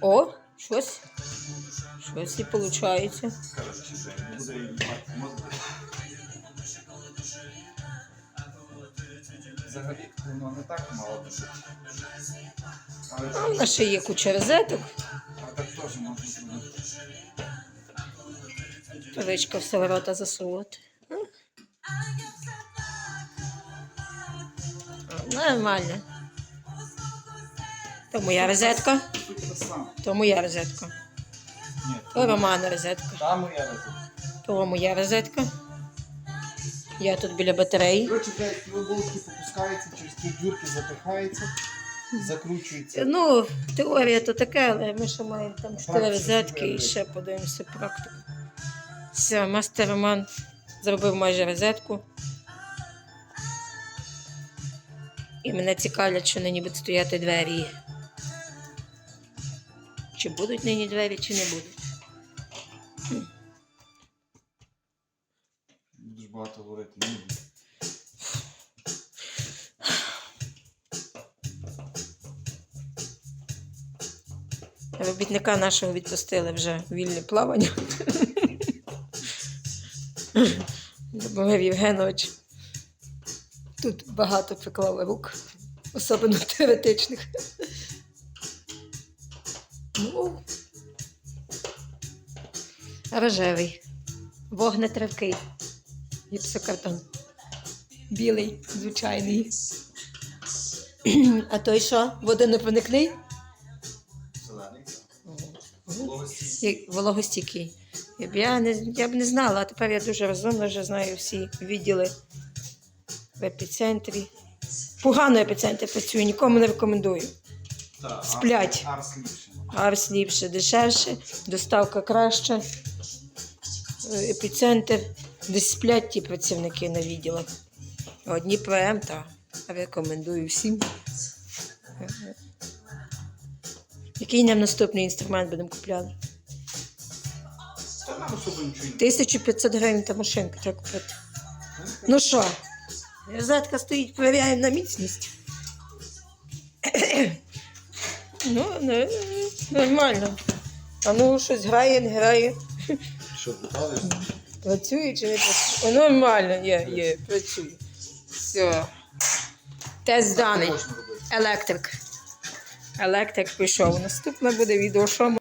О, щось. Щось і виходить. Взагалі, воно не так мало. Але А в нас ще є куча розеток. а так теж можна зробити. Ричка все ворота засувати. Нормально. То моя розетка, Суть та сама. то моя розетка. То Романа розетка, там моя розумію. то моя розетка. Я тут біля батареї. Коротше, блядь, кілоболки попускаються, через ті дюрки запихаються, закручуються. Ну, теорія то таке, але ми ще маємо там чотири розетки і ще подивимося практику. Все, мастер Роман зробив майже розетку. І мене цікавлять, що нині будуть стояти двері. Чи будуть нині двері, чи не будуть. Дуже багато говорити не. Робітника нашого відпустили вже вільне плавання. Любомир Євгенович. Тут багато приклали рук, особливо теоретичних. Рожевий, вогнетривкий, гіпсокартон. Білий, звичайний. А той що? Водонепроникний? Зелений. Вологостійкий. Я б, я, не, я б не знала, а тепер я дуже розумна, вже знаю всі відділи в епіцентрі. Погано епіцентр працює, нікому не рекомендую. Сплять. Арс ліпше. Арс ліпше, дешевше, доставка краща. Е, Епіцентр. Десь сплять ті працівники на відділах. Одні ПМ, та рекомендую всім. Який нам наступний інструмент будемо купляти? Та нам особо нічого не 1500 гривень та машинка треба купити. Ну що, розетка стоїть, перевіряємо на міцність. Ну, не, нормально. А ну щось грає, не грає. Що, питали? Працює чи не працює? О, нормально, є, є, працює. Все. Тест даний. Електрик. Електрик пішов. Наступне буде відео, що